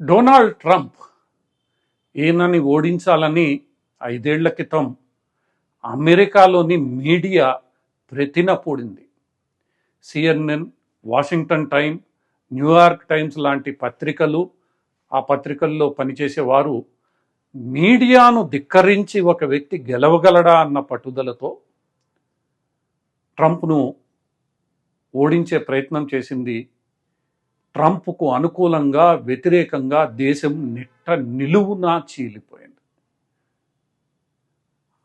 Donald Trump ఈయనని ఓడించాలని ఐదేళ్ళ క్రితం అమెరికాలోని మీడియా ప్రతిన పూడింది. CNN Washington Time New York Times లాంటి పత్రికలు ఆ పత్రికల్లో పనిచేసేవారు మీడియాను ధిక్కరించి ఒక వ్యక్తి గెలవగలడా అన్న పట్టుదలతో ట్రంప్ను ఓడించే ప్రయత్నం చేసింది ట్రంప్కు అనుకూలంగా వ్యతిరేకంగా దేశం నిట్ట నిలువునా చీలిపోయింది.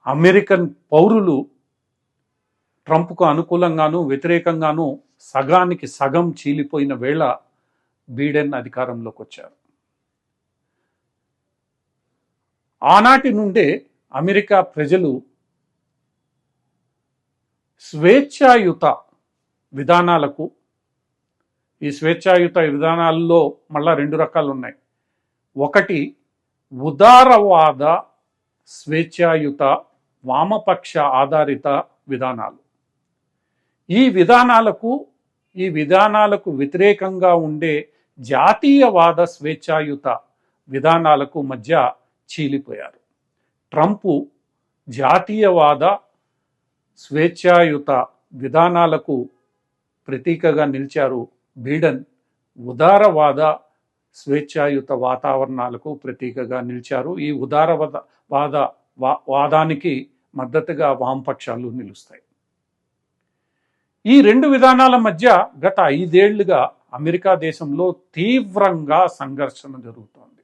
అమెరికన్ పౌరులు ట్రంప్కు అనుకూలంగాను వ్యతిరేకంగాను సగానికి సగం చీలిపోయిన వేళ బీడెన్ అధికారంలోకి వచ్చారు ఆనాటి నుండే అమెరికా ప్రజలు స్వేచ్ఛాయుత విధానాలకు ఈ స్వేచ్ఛాయుత విధానాల్లో మళ్ళా రెండు రకాలు ఉన్నాయి ఒకటి ఉదారవాద స్వేచ్ఛాయుత వామపక్ష ఆధారిత విధానాలు. ఈ విధానాలకు ఈ విధానాలకు వ్యతిరేకంగా ఉండే జాతీయవాద స్వేచ్ఛాయుత విధానాలకు మధ్య చీలిపోయారు. ట్రంపు జాతీయవాద స్వేచ్ఛాయుత విధానాలకు ప్రతీకగా నిలిచారు బీడన్ ఉదారవాద స్వేచ్ఛాయుత వాతావరణాలకు ప్రతీకగా నిలిచారు. ఈ ఉదారవాద వాద వా- వాదానికి మద్దతుగా వామపక్షాలు నిలుస్తాయి. ఈ రెండు విధానాల మధ్య గత ఐదేళ్ళుగా అమెరికా దేశంలో తీవ్రంగా సంఘర్షణ జరుగుతోంది.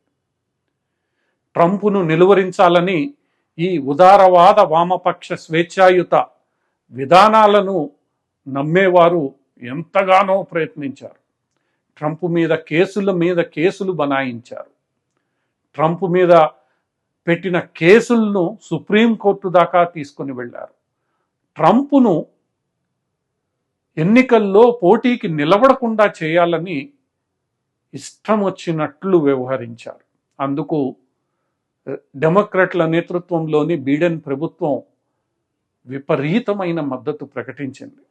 ట్రంప్ను నిలువరించాలని ఈ ఉదారవాద వామపక్ష స్వేచ్ఛాయుత విధానాలను నమ్మేవారు ఎంతగానో ప్రయత్నించారు. ట్రంప్ మీద కేసుల మీద కేసులు బనాయించారు. ట్రంప్ మీద పెట్టిన కేసులను సుప్రీంకోర్టు దాకా తీసుకొని వెళ్ళారు. ట్రంప్ను ఎన్నికల్లో పోటీకి నిలబడకుండా చేయాలని ఇష్టం వచ్చినట్లు వ్యవహరించారు. అందుకు eh, డెమోక్రాట్ల నేతృత్వంలోని బీడెన్ ప్రభుత్వం విపరీతమైన మద్దతు ప్రకటించింది.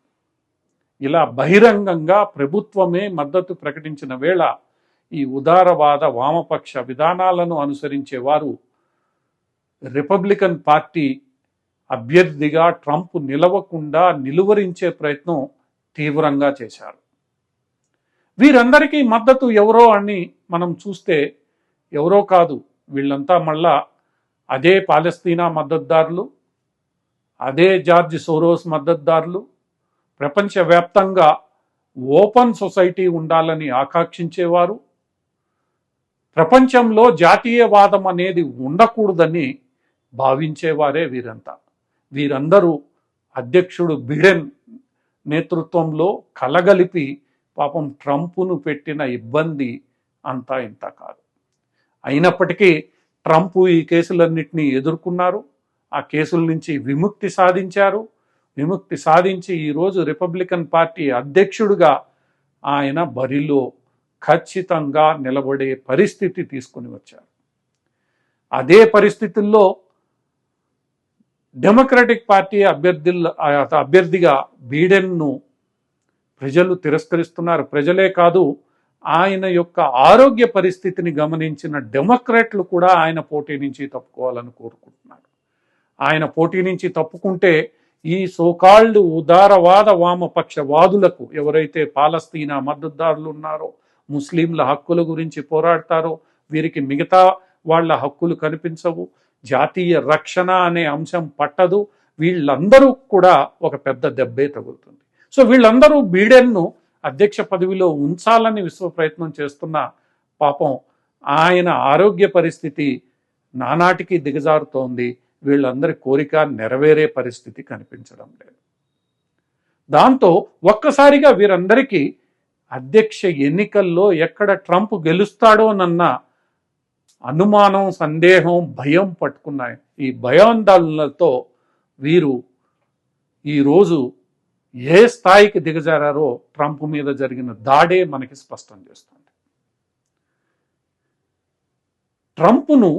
ఇలా బహిరంగంగా ప్రభుత్వమే మద్దతు ప్రకటించిన వేళ ఈ ఉదారవాద వామపక్ష విధానాలను అనుసరించే వారు రిపబ్లికన్ పార్టీ అభ్యర్థిగా ట్రంప్ నిలవకుండా నిలువరించే ప్రయత్నం తీవ్రంగా చేశారు. వీరందరికీ మద్దతు ఎవరో అని మనం చూస్తే ఎవరో కాదు వీళ్ళంతా మళ్ళా అదే పాలస్తీనా మద్దతుదారులు అదే జార్జ్ సోరోస్ మద్దతుదారులు ప్రపంచవ్యాప్తంగా ఓపెన్ సొసైటీ ఉండాలని ఆకాంక్షించేవారు. ప్రపంచంలో జాతీయవాదం అనేది ఉండకూడదని భావించేవారే వీరంతా. వీరందరూ అధ్యక్షుడు బిడెన్ నేతృత్వంలో కలగలిపి పాపం ట్రంప్ను పెట్టిన ఇబ్బంది అంతా ఇంత కాదు. అయినప్పటికీ ట్రంప్ ఈ కేసులన్నింటినీ ఎదుర్కొన్నారు. ఆ కేసుల నుంచి విముక్తి సాధించారు. విముక్తి సాధించి ఈరోజు రిపబ్లికన్ పార్టీ అధ్యక్షుడిగా ఆయన బరిలో ఖచ్చితంగా నిలబడే పరిస్థితి తీసుకుని వచ్చారు. అదే పరిస్థితుల్లో డెమోక్రటిక్ పార్టీ అభ్యర్థుల అభ్యర్థిగా బీడెన్ను ప్రజలు తిరస్కరిస్తున్నారు. ప్రజలే కాదు ఆయన యొక్క ఆరోగ్య పరిస్థితిని గమనించిన డెమోక్రాట్లు కూడా ఆయన పోటీ నుంచి తప్పుకోవాలని కోరుకుంటున్నారు. ఆయన పోటీ నుంచి తప్పుకుంటే ఈ సోకాళ్ళు ఉదారవాద వామపక్ష వాదులకు ఎవరైతే పాలస్తీనా మద్దతుదారులు ఉన్నారో ముస్లింల హక్కుల గురించి పోరాడతారో వీరికి మిగతా వాళ్ళ హక్కులు కనిపించవు. జాతీయ రక్షణ అనే అంశం పట్టదు. వీళ్ళందరూ కూడా ఒక పెద్ద దెబ్బే తగులుతుంది. సో వీళ్ళందరూ బీడెన్ను అధ్యక్ష పదవిలో ఉంచాలని విశ్వ ప్రయత్నం చేస్తున్న పాపం ఆయన ఆరోగ్య పరిస్థితి నానాటికి దిగజారుతోంది. వీళ్ళందరి కోరిక నెరవేరే పరిస్థితి కనిపించడం లేదు. దాంతో ఒక్కసారిగా వీరందరికీ అధ్యక్ష ఎన్నికల్లో ఎక్కడ ట్రంప్ గెలుస్తాడోనన్న అనుమానం సందేహం భయం పట్టుకున్నాయి. ఈ భయాందోళనలతో వీరు ఈరోజు ఏ స్థాయికి దిగజారారో ట్రంప్ మీద జరిగిన దాడే మనకి స్పష్టం చేస్తుంది. ట్రంప్ను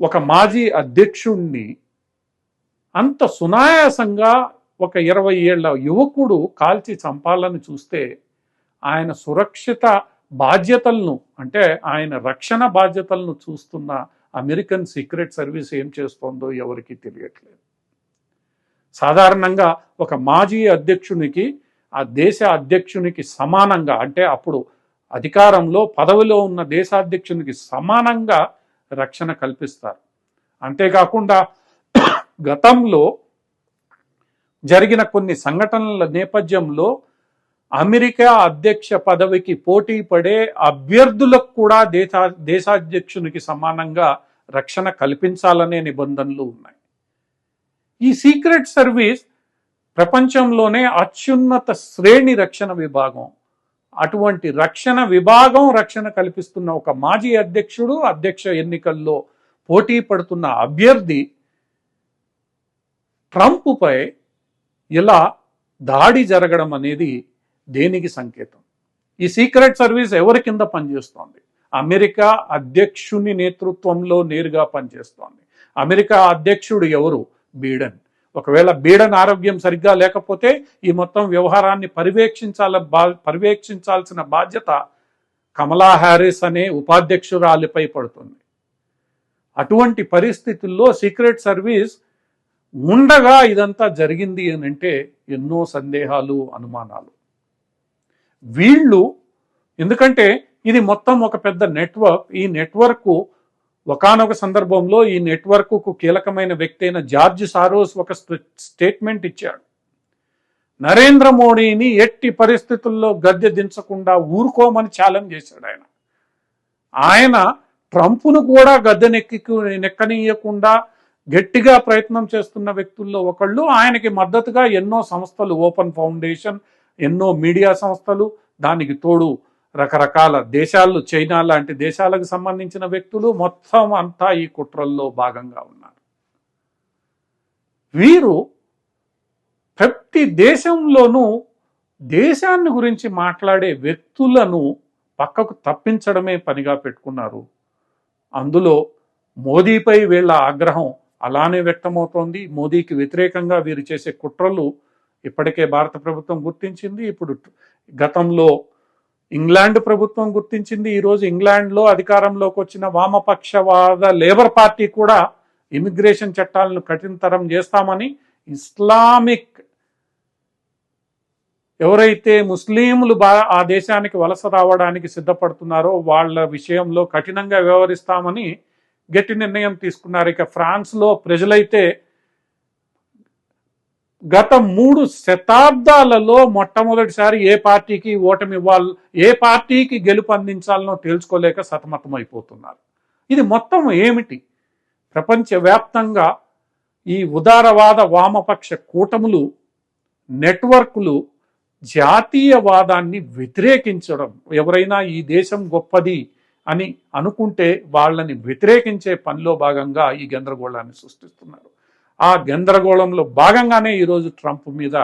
ఒక మాజీ అధ్యక్షుణ్ణి అంత సునాయాసంగా ఒక ఇరవై ఏళ్ళ యువకుడు కాల్చి చంపాలని చూస్తే ఆయన సురక్షిత బాధ్యతలను అంటే ఆయన రక్షణ బాధ్యతలను చూస్తున్న అమెరికన్ సీక్రెట్ సర్వీస్ ఏం చేస్తోందో ఎవరికీ తెలియట్లేదు. సాధారణంగా ఒక మాజీ అధ్యక్షునికి ఆ దేశ అధ్యక్షునికి సమానంగా అంటే అప్పుడు అధికారంలో పదవిలో ఉన్న దేశాధ్యక్షునికి సమానంగా రక్షణ కల్పిస్తారు. అంతేకాకుండా గతంలో జరిగిన కొన్ని సంఘటనల నేపథ్యంలో అమెరికా అధ్యక్ష పదవికి పోటీ పడే అభ్యర్థులకు కూడా దేశా దేశాధ్యక్షునికి సమానంగా రక్షణ కల్పించాలనే నిబంధనలు ఉన్నాయి. ఈ సీక్రెట్ సర్వీస్ ప్రపంచంలోనే అత్యున్నత శ్రేణి రక్షణ విభాగం. అటువంటి రక్షణ విభాగం రక్షణ కల్పిస్తున్న ఒక మాజీ అధ్యక్షుడు అధ్యక్ష ఎన్నికల్లో పోటీ పడుతున్న అభ్యర్థి ట్రంప్పై ఇలా దాడి జరగడం అనేది దేనికి సంకేతం? ఈ సీక్రెట్ సర్వీస్ ఎవరి కింద పనిచేస్తోంది? అమెరికా అధ్యక్షుని నేతృత్వంలో నేరుగా పనిచేస్తోంది. అమెరికా అధ్యక్షుడు ఎవరు? బీడన్. ఒకవేళ బీడన్ ఆరోగ్యం సరిగ్గా లేకపోతే ఈ మొత్తం వ్యవహారాన్ని పర్యవేక్షించాల బా పర్యవేక్షించాల్సిన బాధ్యత కమలా హ్యారిస్ అనే ఉపాధ్యక్షురాలిపై పడుతుంది. అటువంటి పరిస్థితుల్లో సీక్రెట్ సర్వీస్ ఉండగా ఇదంతా జరిగింది అని అంటే ఎన్నో సందేహాలు అనుమానాలు. వీళ్ళు ఎందుకంటే ఇది మొత్తం ఒక పెద్ద నెట్వర్క్ ఈ నెట్వర్క్ ఒకనొక సందర్భంలో ఈ నెట్వర్క్కు కీలకమైన వ్యక్తి అయిన జార్జ్ సారోస్ ఒక స్టేట్మెంట్ ఇచ్చాడు. నరేంద్ర మోడీని ఎట్టి పరిస్థితుల్లో గద్దె దించకుండా ఊరుకోమని ఛాలెంజ్ చేశాడు ఆయన. ఆయన ట్రంప్ను కూడా గద్దె నెక్కి నెక్కనీయకుండా గట్టిగా ప్రయత్నం చేస్తున్న వ్యక్తుల్లో ఒకళ్ళు. ఆయనకి మద్దతుగా ఎన్నో సంస్థలు ఓపెన్ ఫౌండేషన్ ఎన్నో మీడియా సంస్థలు దానికి తోడు రకరకాల దేశాలు చైనా లాంటి దేశాలకు సంబంధించిన వ్యక్తులు మొత్తం అంతా ఈ కుట్రల్లో భాగంగా ఉన్నారు. వీరు ప్రతి దేశంలోనూ దేశాన్ని గురించి మాట్లాడే వ్యక్తులను పక్కకు తప్పించడమే పనిగా పెట్టుకున్నారు. అందులో మోదీపై వీళ్ళ ఆగ్రహం అలానే వ్యక్తమవుతోంది. మోదీకి వ్యతిరేకంగా వీరు చేసే కుట్రలు ఇప్పటికే భారత ప్రభుత్వం గుర్తించింది. ఇప్పుడు గతంలో ఇంగ్లాండ్ ప్రభుత్వం గుర్తించింది. ఈరోజు ఇంగ్లాండ్లో అధికారంలోకి వచ్చిన వామపక్షవాద లేబర్ పార్టీ కూడా ఇమిగ్రేషన్ చట్టాలను కఠినతరం చేస్తామని ఇస్లామిక్ ఎవరైతే ముస్లింలు ఆ దేశానికి వలస రావడానికి సిద్ధపడుతున్నారో వాళ్ళ విషయంలో కఠినంగా వ్యవహరిస్తామని గట్టి నిర్ణయం తీసుకున్నారు. ఇక ఫ్రాన్స్లో ప్రజలైతే గత మూడు శతాబ్దాలలో మొట్టమొదటిసారి ఏ పార్టీకి ఓటమి ఇవ్వాలి ఏ పార్టీకి గెలుపు అందించాలనో తెలుసుకోలేక సతమతమైపోతున్నారు. ఇది మొత్తం ఏమిటి? ప్రపంచవ్యాప్తంగా ఈ ఉదారవాద వామపక్ష కూటములు నెట్వర్క్లు జాతీయవాదాన్ని వ్యతిరేకించడం ఎవరైనా ఈ దేశం గొప్పది అని అనుకుంటే వాళ్ళని వ్యతిరేకించే పనిలో భాగంగా ఈ గందరగోళాన్ని సృష్టిస్తున్నారు. ఆ గందరగోళంలో భాగంగానే ఈరోజు ట్రంప్ మీద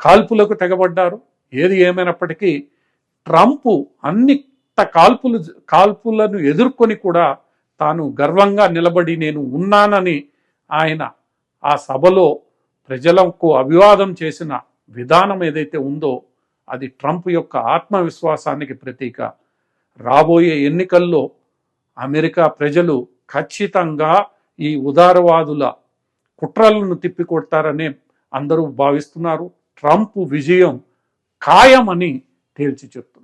కాల్పులకు తెగబడ్డారు. ఏది ఏమైనప్పటికీ ట్రంప్ అన్ని కాల్పులు కాల్పులను ఎదుర్కొని కూడా తాను గర్వంగా నిలబడి నేను ఉన్నానని ఆయన ఆ సభలో ప్రజలకు అభివాదం చేసిన విధానం ఏదైతే ఉందో అది ట్రంప్ యొక్క ఆత్మవిశ్వాసానికి ప్రతీక. రాబోయే ఎన్నికల్లో అమెరికా ప్రజలు ఖచ్చితంగా ఈ ఉదారవాదుల కుట్రలను తిప్పికొడతారనే అందరూ భావిస్తున్నారు. ట్రంప్ విజయం ఖాయమని తేల్చి చెప్తున్నారు